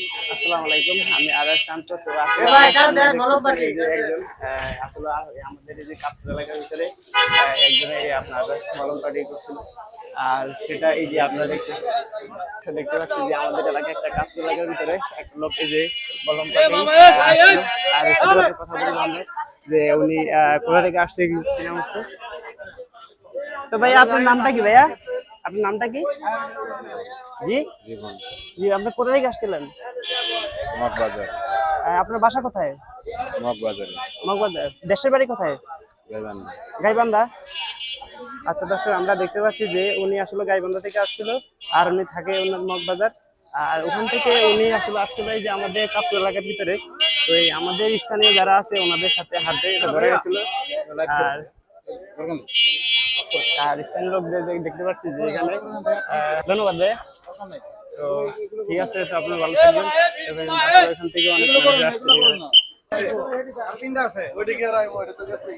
আসসালামু আলাইকুম আমি আদার শান্ত তো আসলে যে একজন আসলে আমাদের এই যে কাপ্তান এলাকার ভিতরে আহ, এই আপনার মলম পাটি করছিল। আর সেটা এই যে আপনারা দেখতেছেন দেখতে পাচ্ছি যে আমাদের এলাকায় একটা কাপ্তান এলাকার ভিতরে একটা লোক এই যে মলম পাটি আর এর সাথে সাথে কথা বললাম যে উনি আহ, কোথা থেকে আসছে তো ভাইয়া আপনার নামটা কি ভাইয়া? আপনার নামটা কি? জি? জীবন। জি আপনি কোথা থেকে আসছিলেন? মগবাজার। আপনার বাসা কোথায়? মগবাজারে। মগবাজার। দেশের বাড়ি কোথায়? গাইবান্ধা। গাইবান্ধা? আচ্ছা দর্শক আমরা দেখতে পাচ্ছি যে উনি আসলে গাইবান্ধা থেকে আসছিল আর উনি থাকে ওনার মগবাজার। আর ওখান থেকে উনি আসলে আসছিল যে আমাদের কাপড় এলাকার ভিতরে। তো এই আমাদের স্থানীয় যারা আছে ওনাদের সাথে হাতে ধরে গেছিল। আর আর স্থানীয় লোকদের দেখতে পাচ্ছি যে এখানে ধন্যবাদ তো ঠিক আছে তো আপনি ভালো থাকবেন। এবং এখান থেকে অনেক আছে ওইদিকে রাখব এটা তো গেছে